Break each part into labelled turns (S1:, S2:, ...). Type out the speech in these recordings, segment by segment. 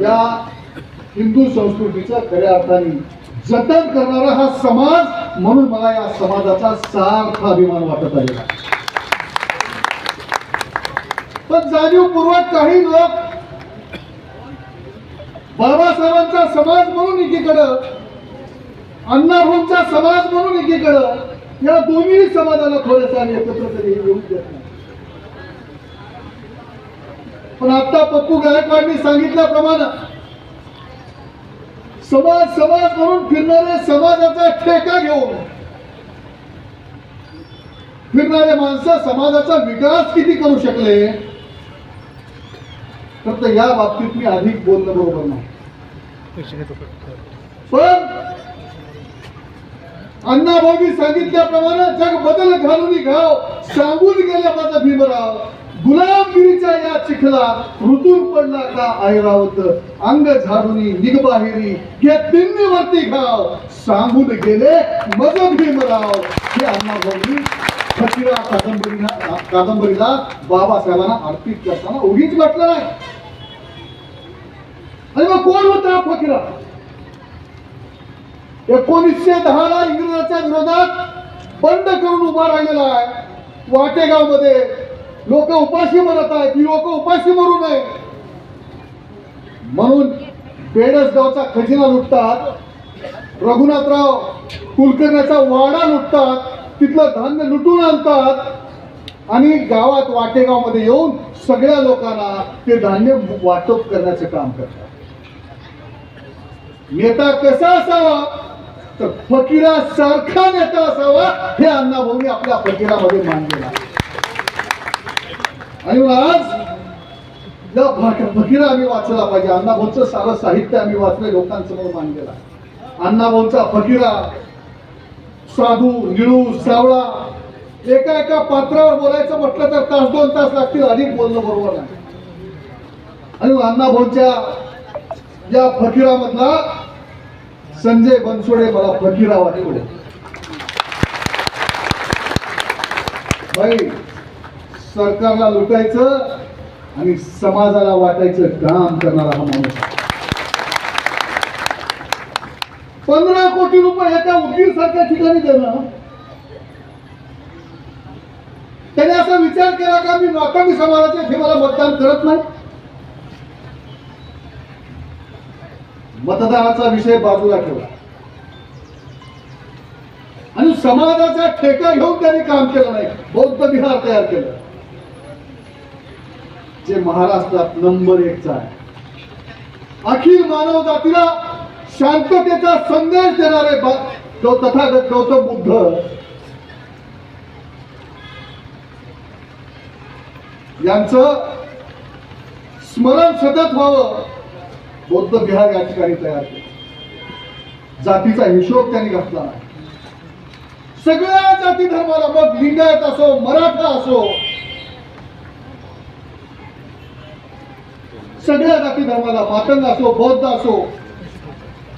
S1: या हिंदू संस्कृतीचं खऱ्या अर्थाने जतन करणारा हा समाज म्हणून मला या समाजाचा सार्थ अभिमान वाटत आहे. पण जाणीवपूर्वक काही लोक बाबासाहेबांचा समाज म्हणून एकीकडं अण्णाभाऊंचा समाज म्हणून एकीकडं या दोन्ही समाजाला थोडंसं एकत्र तरी येऊ देत नाही. पण आता पप्पू गायकवाडनी सांगितल्याप्रमाणे समाज समाज म्हणून फिरणारे समाजाचा ठेका घेऊन फिरणारे माणसं समाजाचा विकास किती करू शकले? फक्त या बाबतीत मी अधिक बोलणं बरोबर नाही. पण अण्णाभाऊनी सांगितल्याप्रमाणे जग बदल घालून घाव सांगून गेल्या माझा भीमराव. गुलामगिरी या चिखला ऋतून पडला का ऐरावत अंग झाडूनी निगबाहेरी या तिन्हीवरती घाव सांगून गेले मज भीमराव हे अण्णाभाऊनी फकीरा कादंबरीला कादंबरीला बाबासाहेबांना अर्पित करताना उगीच म्हटलं नाही. आणि मग कोण होता हा फकीरा? एकोणीसशे दहा ला इंग्रजांच्या विरोधात बंड करून उभा राहिलेला आहे. वाटेगावमध्ये लोक उपाशी मरत आहेत ही लोक उपाशी मरू नये. म्हणून बेडसगावचा खजिना लुटतात रघुनाथराव कुलकर्ण्याचा वाडा लुटतात तिथलं धान्य लुटून आणतात आणि गावात वाटेगावमध्ये येऊन सगळ्या लोकांना ते धान्य वाटप करण्याचं काम करतात. नेता कसा असावा? तर फकीरासारखा नेता असावा हे अण्णाभाऊनी आपल्या फकीरामध्ये मांडलेला आहे. आणि आज या फक- आम्ही वाचला पाहिजे. अण्णाभाऊचं सारं साहित्य आम्ही वाचले लोकांसमोर मांडलेला आहे. अण्णाभाऊचा फकीरा साधू निळू सावळा एका एका पात्रावर बोलायचं म्हटलं तर तास दोन तास लागतील. अधिक बोलणं बरोबर नाही. आणि मग अण्णाभाऊच्या या फकीरामधला संजय बनसोडे मला फकीरा वाटतो भाई सरकारला लुटायचं आणि समाजाला वाटायचं काम करणारा हा माणूस. पंधरा कोटी रुपये एका उदगीर सारख्या ठिकाणी देणं. त्याने असा विचार केला का मी नाकामी समाजाच्या हे मला मतदान करत नाही? मतदानाचा विषय बाजूला ठेवला. आणि समाजाचा ठेका घेऊन त्यांनी काम केलं नाही. बौद्ध विहार तयार केलं. जे महाराष्ट्रात नंबर एकचा आहे. अखिल मानव जातीला शांततेचा संदेश देणारे ब- जो तथागत गौतम बुद्ध. यांचं स्मरण सतत व्हावं. बौद्ध विहार या ठिकाणी तयार केला. जातीचा हिशोब त्यांनी घातला सगळ्या जाती धर्माला मग लिंगायत असो मराठा असो सगळ्या जाती धर्माला मातंग असो बौद्ध असो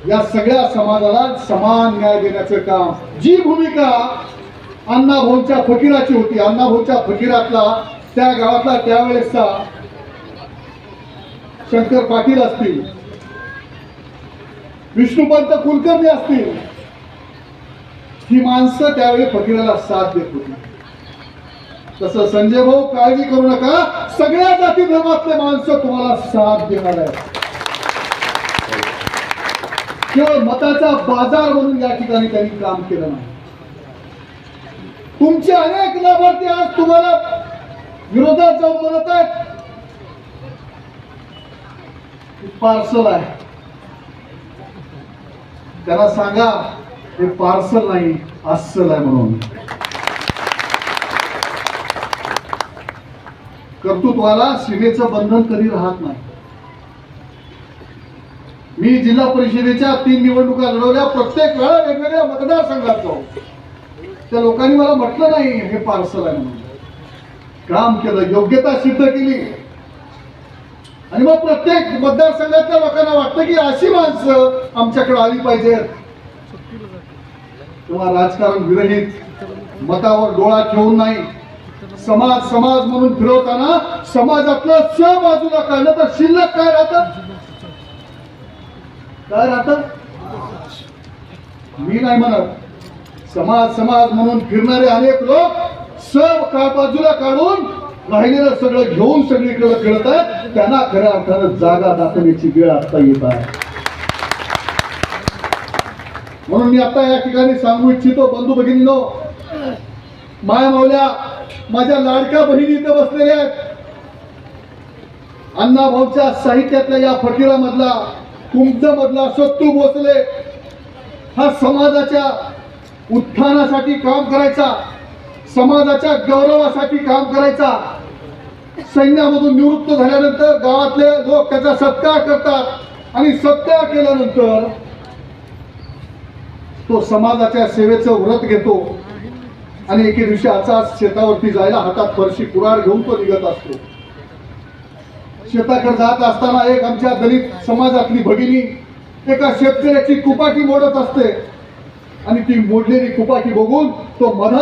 S1: या सगळ्या समाजाला समान न्याय देण्याचं काम. जी भूमिका अण्णाभाऊंच्या फकीराची होती अण्णाभाऊंच्या फकीरातला त्या गावातला त्यावेळेसचा शंकर पाटील असतील विष्णुपंत कुलकर्णी असतील ही माणसं त्यावेळी फकीराला साथ देत होती. तसं संजय भाऊ काळजी करू नका. सगळ्या जाती धर्मातले माणसं तुम्हाला साथ देणार आहे केवळ मताचा बाजार म्हणून या ठिकाणी त्यांनी काम केलं नाही. तुमचे अनेक लाभार्थी आज तुम्हाला विरोधात जाऊन म्हणत आहेत. पार्सल आहे. त्याला सांगा हे पार्सल नाही अस्सल आहे म्हणून. कर्तृत्वाला सीमेचं बंधन कधी राहत नाही. मी जिल्हा परिषदेच्या तीन निवडणुका लढवल्या प्रत्येक वेळा वेगवेगळ्या मतदारसंघात जाऊ त्या लोकांनी मला म्हटलं नाही हे पार्सल आहे म्हणून. काम केलं योग्यता सिद्ध केली. आणि मग प्रत्येक मतदारसंघातल्या लोकांना वाटतं की अशी माणसं आमच्याकडे आली पाहिजेत. तेव्हा राजकारण विरहित मतावर डोळा ठेवून नाही. समाज समाज म्हणून फिरवताना समाजातलं स बाजूला काढलं तर शिल्लक काय राहत? काय राहत? मी नाही म्हणत. समाज समाज म्हणून फिरणारे अनेक लोक स का बाजूला काढून राहिलेलं सगळं घेऊन सगळीकडे खेळत आहेत. त्यांना खऱ्या अर्थानं जागा दाखवण्याची वेळ आता येत आहे. म्हणून मी आता या ठिकाणी सांगू इच्छितो बंधू भगिनीनो माया मावल्या माझ्या लाडक्या बहिणी इथं बसलेल्या आहेत. अण्णा भाऊच्या साहित्यातल्या या फकीरामधला तुमच्यामधला सत्तू भोसले हा समाजाच्या उत्थानासाठी काम करायचा समाजाच्या गौरवासाठी काम करायचा सैन्यामधून निवृत्त झाल्यानंतर गावातले लोक त्याचा सत्कार करतात आणि सत्कार केल्यानंतर तो समाजाच्या सेवेचं व्रत घेतो. आणि एके दिवशी असाच शेतावरती जायला हातात फरशी कुराड घेऊन तो निघत असतो. शेताकडे जात असताना एक आमच्या दलित समाजातली भगिनी एका शेतकऱ्याची कुपाटी मोडत असते. आणि ती मोडलेली कुपाटी बघून तो मधा